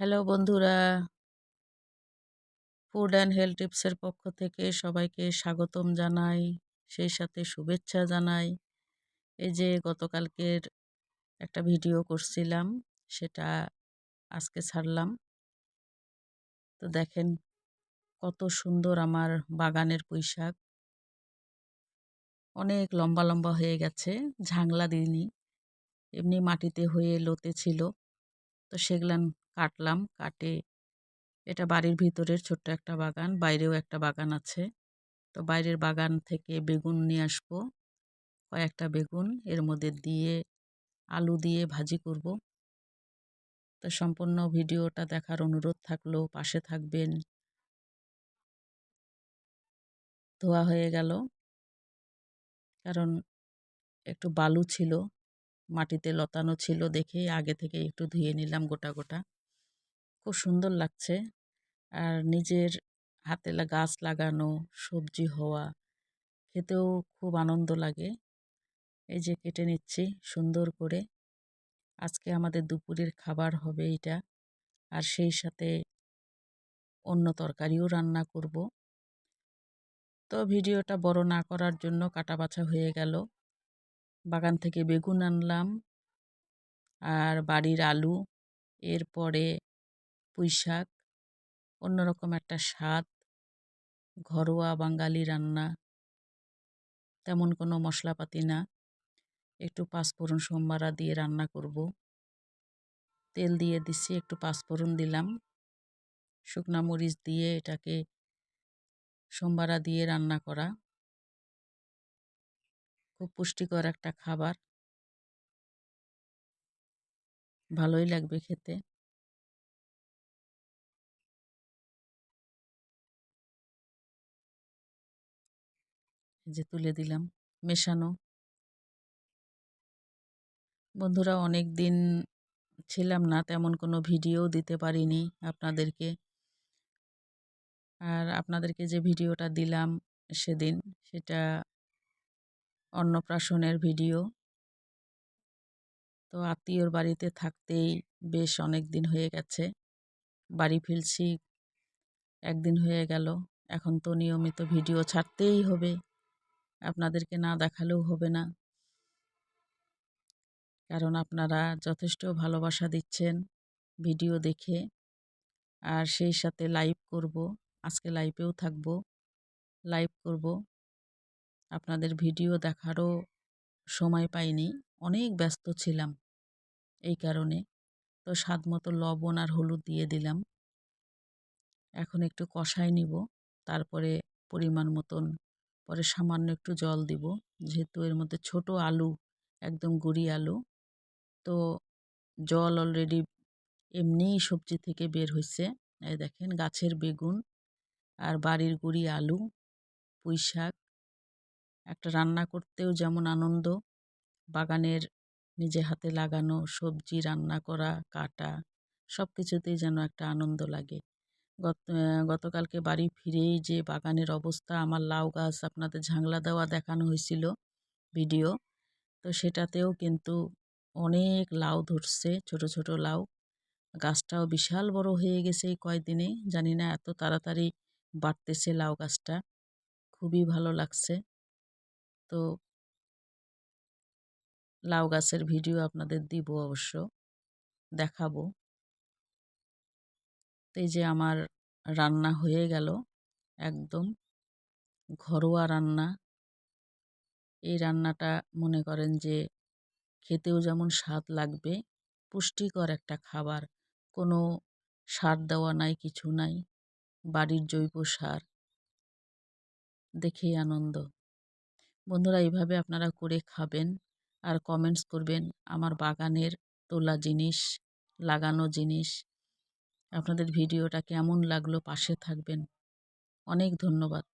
Hello বন্ধুরা। Food and health টিপসের পক্ষ থেকে সবাইকে স্বাগতম জানাই, সেই সাথে শুভেচ্ছা জানাই। এই যে গতকালকের একটা ভিডিও করছিলাম, সেটা আজকে ছাড়লাম। তো দেখেন কত সুন্দর আমার বাগানের পুঁইশাক। অনেক লম্বা লম্বা হয়ে গেছে, ঝাংলা দিইনি। এমনি মাটিতে হয়ে লোতে ছিল। তো সেগুলান কাটলাম, কাটে এটা বাড়ির ভিতরের ছোট্ট একটা বাগান, বাইরেও একটা বাগান আছে। তো বাইরের বাগান থেকে বেগুন নিয়ে আসব, কয়েকটা বেগুন, এর মধ্যে দিয়ে আলু দিয়ে ভাজি করব। তো সম্পূর্ণ ভিডিওটা দেখার অনুরোধ থাকল, পাশে থাকবেন। ধোয়া হয়ে গেল। কারণ একটু বালু ছিল, মাটিতে লতানো ছিল দেখে আগে থেকে একটু ধুয়ে নিলাম গোটা গোটা। খুব সুন্দর লাগছে। আর নিজের হাতে গাছ লাগানো, সবজি হওয়া, খেতেও খুব আনন্দ লাগে। এই যে কেটে নিচ্ছি সুন্দর করে। আজকে আমাদের দুপুরের খাবার হবে এটা আর সেই সাথে অন্য তরকারিও রান্না করব। তো ভিডিওটা বড় না করার জন্য কাটা বাছা হয়ে গেল। বাগান থেকে বেগুন আনলাম। আর বাড়ির আলু, এরপরে পুঁই শাক অন্যরকম একটা স্বাদ, ঘরোয়া বাঙালি রান্না, তেমন কোনো মশলাপাতি না। একটু পাঁচফোড়ন সোমবারা দিয়ে রান্না করব। তেল দিয়ে দিচ্ছি একটু পাঁচফোড়ন দিলাম। শুকনা মরিচ দিয়ে এটাকে সোমবারা দিয়ে রান্না করা। খুব পুষ্টিকর একটা খাবার। ভালোই লাগবে খেতে। যে তুলে দিলাম, মেশানো। বন্ধুরা অনেক দিন ছিলাম না, তেমন কোনো ভিডিও দিতে পারিনি আপনাদেরকে। আর আপনাদেরকে যে ভিডিওটা দিলাম সেদিন, সেটা অন্নপ্রাশনের ভিডিও। তো আত্মীয়র বাড়িতে থাকতেই বেশ অনেক দিন হয়ে গেছে। বাড়ি ফিরছি, একদিন হয়ে গেল। এখন তো নিয়মিত ভিডিও ছাড়তেই হবে। আপনাদেরকে না দেখালেও হবে না। কারণ আপনারা যথেষ্ট ভালোবাসা দিচ্ছেন ভিডিও দেখে। আর সেই সাথে লাইভ করব, আজকে লাইভেও থাকব, লাইভ করব। আপনাদের ভিডিও দেখারও সময় পাইনি, অনেক ব্যস্ত ছিলাম এই কারণে। তো স্বাদ মতো লবণ আর হলুদ দিয়ে দিলাম। এখন একটু কষাই নিব, তারপরে পরিমাণ মতন পরে সামান্য একটু জল দিব। যেহেতু এর মধ্যে ছোট আলু, একদম গুঁড়ি আলু। তো জল অলরেডি এমনিই সবজি থেকে বের হয়েছে এই দেখেন গাছের বেগুন আর বাড়ির গুঁড়ি আলু, পুঁই শাক। একটা রান্না করতেও যেমন আনন্দ। বাগানের নিজে হাতে লাগানো সবজি, রান্না করা, কাটা সব কিছুতেই যেন একটা আনন্দ লাগে। গত গতকালকে বাড়ি ফিরেই যে বাগানের অবস্থা, আমার লাউ গাছ আপনাদের ঝাংলা দেওয়া দেখানো হয়েছিল ভিডিও, তো সেটাতেও কিন্তু অনেক লাউ ধরছে, ছোট ছোট লাউ। গাছটাও বিশাল বড় হয়ে গেছে এই কয়দিনে, জানি না, এত তাড়াতাড়ি বাড়তেছে লাউ গাছটা। খুবই ভালো লাগছে। তো লাউ গাছের ভিডিও আপনাদের দিব অবশ্য, দেখাবো। এই যে আমার রান্না হয়ে গেল, একদম ঘরোয়া রান্না। এই রান্নাটা মনে করেন যে খেতেও যেমন স্বাদ লাগবে, পুষ্টিকর একটা খাবার। কোনো সার দেওয়া নাই, কিছু নাই, বাড়ির জৈব সার। দেখেই আনন্দ। বন্ধুরা, এইভাবে আপনারা করে খাবেন আর কমেন্টস করবেন আমার বাগানের তোলা জিনিস, লাগানো জিনিস। আপনাদের ভিডিওটা কেমন লাগল পাশে থাকবেন। অনেক ধন্যবাদ।